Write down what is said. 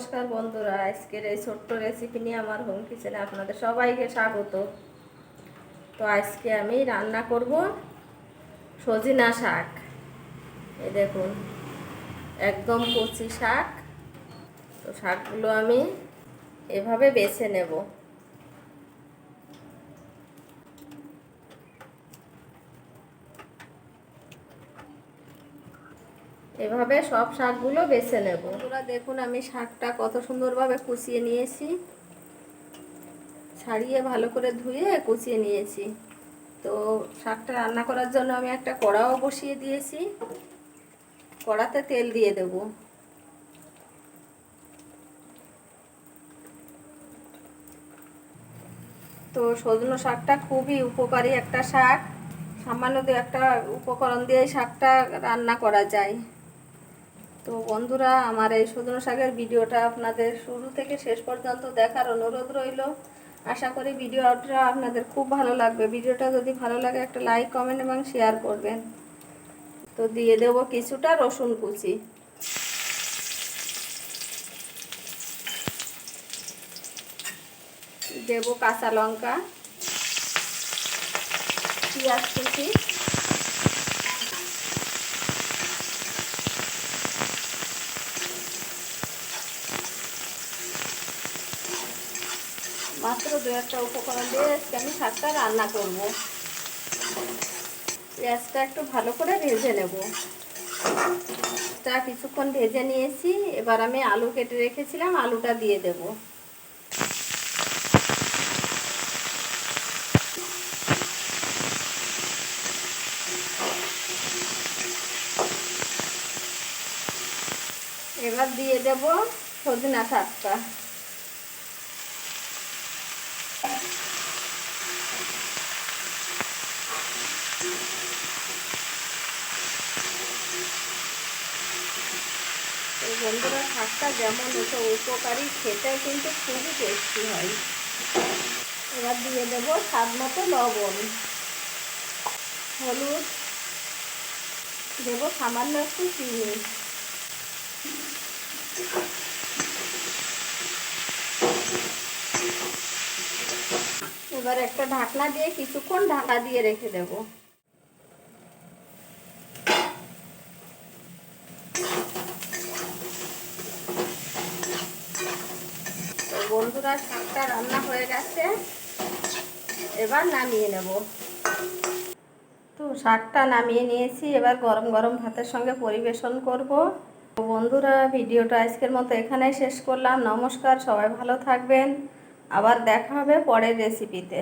নমস্কার বন্ধুরা, আজকের এই ছোট্ট রেসিপি নিয়ে আমার হোম কিচেনে আপনাদের সবাইকে স্বাগত। তো আজকে আমি রান্না করব সজিনা শাক। এ দেখুন, একদম কচি শাক। তো শাকগুলো আমি এভাবে বেছে নেব। এভাবে সব শাকগুলো বেছে নেব। বন্ধুরা, দেখুন আমি শাকটা কত সুন্দরভাবে কুচিয়ে নিয়েছি। ছাড়িয়ে ভালো করে ধুয়ে কুচিয়ে নিয়েছি। তো শাকটা রান্না করার জন্য আমি একটা কড়াও বসিয়ে দিয়েছি। কড়াতে তেল দিয়ে দেব। তো সজনো শাকটা খুবই উপকারী একটা শাক। সামান্য দু একটা উপকরণ দিয়ে শাকটা রান্না করা যায়। তো বন্ধুরা, আমার এই সজনো শাকের ভিডিওটা আপনাদের শুরু থেকে শেষ পর্যন্ত দেখার অনুরোধ রইল। আশা করি ভিডিওটা আপনাদের খুব ভালো লাগবে। ভিডিওটা যদি ভালো লাগে, একটা লাইক, কমেন্ট এবং শেয়ার করবেন। তো দিয়ে দেব কিছুটা রসুন কুচি। দেব কাঁচা লঙ্কা, পেঁয়াজ কুচি। মাত্র দু একটা উপকরণ দিয়ে আজকে আমি শাকটা রান্না করব। পেঁয়াজটা একটু ভালো করে ভেজে নেব। তা কিছুক্ষণ ভেজে নিয়েছি, এবার আমি আলু কেটে রেখেছিলাম, আলুটা দিয়ে দেব। এবার দিয়ে দেব সজনা শাকটা। বন্ধুরা, শাকটা যেমন ওটা উপকারী, খেতে কিন্তু খুবই টেস্টি হয়। এবার দিয়ে দেব স্বাদ মতো লবণ। হলুদ দেবো সামান্য একটু চিনি। এবার একটা ঢাকনা দিয়ে কিছুক্ষণ ঢাকা দিয়ে রেখে দেবো তো বন্ধুরা, শাকটা রান্না হয়ে গেছে। এবার নামিয়ে নেব। তো শাকটা নামিয়ে নিয়েছি। এবার গরম গরম ভাতের সঙ্গে পরিবেশন করব। বন্ধুরা, ভিডিওটা আজকের মতো এখানেই শেষ করলাম। নমস্কার, সবাই ভালো থাকবেন। আবার দেখা হবে পরের রেসিপিতে